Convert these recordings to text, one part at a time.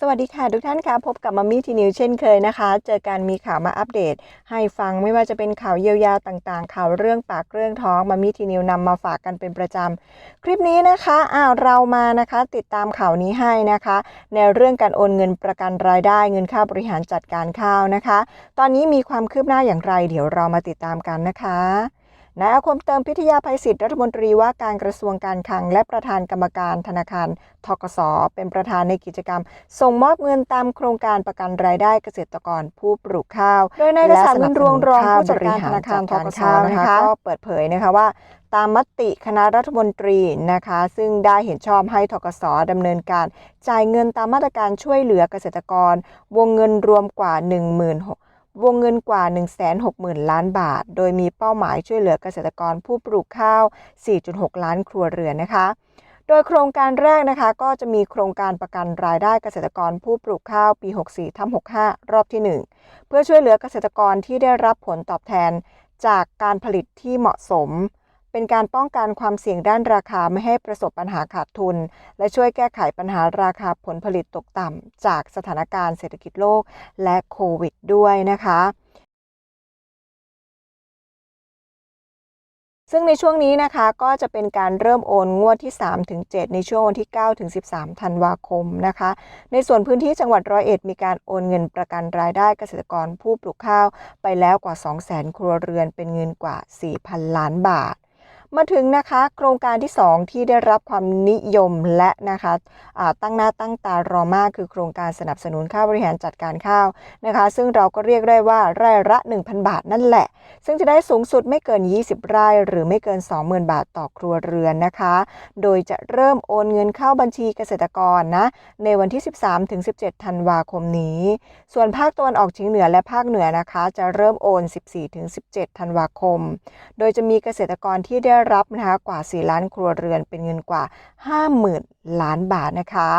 สวัสดีค่ะทุกท่านค่ะพบกับมามี่ทีนิวเช่นเคยนะคะ เจอการมีข่าวมาอัปเดต ให้ฟังไม่ว่าจะเป็นข่าวเยียวยาต่างๆ ข่าวเรื่องปากเรื่องท้องมามี่ทีนิวนำมาฝากกันเป็นประจำคลิปนี้นะคะอ้าวเรามานะคะติดตามข่าวนี้ให้นะคะ ในเรื่องการโอนเงินประกันรายได้เงินค่าบริหารจัดการข้าวนะคะ ตอนนี้มีความคืบหน้าอย่างไร เดี๋ยวเรามาติดตามกันนะคะ นายอาคมเติมพิทยาภัยศิษย์รัฐมนตรีว่าการกระทรวงการคลัง และประธานกรรมการธนาคารทกสเป็นประธานในกิจกรรม ส่งมอบเงินตามโครงการประกันรายได้เกษตรกรผู้ปลูกข้าว โดยนายกษณรวงรองผู้จัดการธนาคารทกสนะคะก็เปิดเผยนะคะว่าตามมติคณะรัฐมนตรีนะคะ ซึ่งได้เห็นชอบให้ทกสดำเนินการ จ่ายเงินตามมาตรการช่วยเหลือเกษตรกร วงเงินรวมกว่า 1 6 0 0 0 วงเงินกว่า 160,000 ล้านบาท โดยมีเป้าหมายช่วยเหลือเกษตรกรผู้ปลูกข้าว 4.6 ล้านครัวเรือนนะคะ โดยโครงการแรกนะคะ ก็จะมีโครงการประกันรายได้เกษตรกรผู้ปลูกข้าวปี 64ทับ65 รอบที่ 1 เพื่อช่วยเหลือเกษตรกรที่ได้รับผลตอบแทนจากการผลิตที่เหมาะสม เป็นการป้องกันความเสี่ยงด้านราคาไม่ให้ประสบปัญหาขาดทุน และช่วยแก้ไขปัญหาราคาผลผลิตตกต่ำจากสถานการณ์เศรษฐกิจโลกและโควิดด้วยนะคะซึ่งในช่วงนี้นะคะก็จะเป็นการเริ่มโอนงวดที่3-7ในช่วงวันที่9-13 ธันวาคมนะคะ ในส่วนพื้นที่จังหวัดร้อยเอ็ดมีการโอนเงินประกันรายได้เกษตรกรผู้ปลูกข้าวไปแล้วกว่า 200,000 ครัวเรือนเป็นเงินกว่า 4,000 ล้านบาท มาถึงนะคะโครงการที่ 2 ที่ได้รับความนิยมและนะคะะตั้งหน้าตั้งตารอมากคือโครงการสนับสนุนค่าบริหารจัดการข้าวนะคะ ซึ่งเราก็เรียกได้ว่าไร่ละ 1,000 บาทนั่นแหละ ซึ่งจะได้สูงสุดไม่เกิน 20 ไร่ หรือไม่เกิน 20,000 บาทต่อครัวเรือนนะคะ โดยจะเริ่มโอนเงินเข้าบัญชีเกษตรกรนะในวันที่ 13-17 ธันวาคมนี้ ส่วนภาคตะวันออกเฉียงเหนือและภาคเหนือนะคะ จะเริ่มโอน 14-17 ธันวาคม โดยจะมีเกษตรกรที่ได้รับนะคะกว่า 4 ล้านครัวเรือนเป็นเงินกว่า 50,000 ล้านบาทนะคะ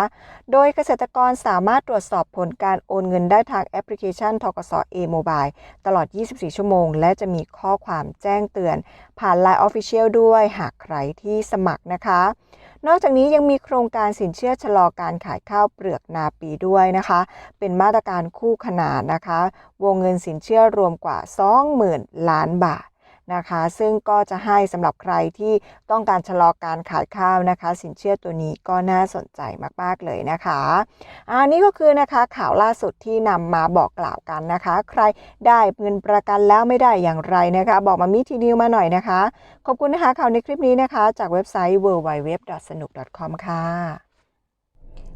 โดยเกษตรกรสามารถตรวจสอบผลการโอนเงินได้ทางแอปพลิเคชันทกส A-Mobile ตลอด 24 ชั่วโมง และจะมีข้อความแจ้งเตือน ผ่าน Line Official ด้วยหากใครที่สมัครนะคะ นอกจากนี้ยังมีโครงการสินเชื่อชะลอการขายข้าวเปลือกนาปีด้วยนะคะ เป็นมาตรการคู่ขนานนะคะ วงเงินสินเชื่อรวมกว่า 20,000 ล้านบาท นะคะ ซึ่งก็จะให้สำหรับใครที่ต้องการชะลอการขายข้าวนะคะ สินเชื่อตัวนี้ก็น่าสนใจมาก ๆ เลยนะคะอันนี้ก็คือนะคะข่าวล่าสุดที่นำมาบอกกล่าวกันนะคะ ใครได้เงินประกันแล้วไม่ได้อย่างไรนะคะ บอกมามิทีนิวมาหน่อยนะคะ ขอบคุณนะคะข่าวในคลิปนี้นะคะ จากเว็บไซต์ www.sanuk.com ค่ะ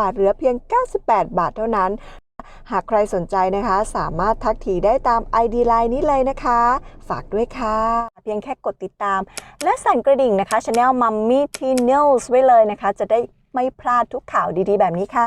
บาทเหลือเพียง 98 บาทเท่านั้น หากใครสนใจนะคะ สามารถทักทีได้ตาม ID ไลน์นี้เลยนะคะ ฝากด้วยค่ะ เพียงแค่กดติดตาม และสั่นกระดิ่งนะคะ Channel Mummy Teen News ไว้เลยนะคะ จะได้ไม่พลาดทุกข่าวดีๆ แบบนี้ค่ะ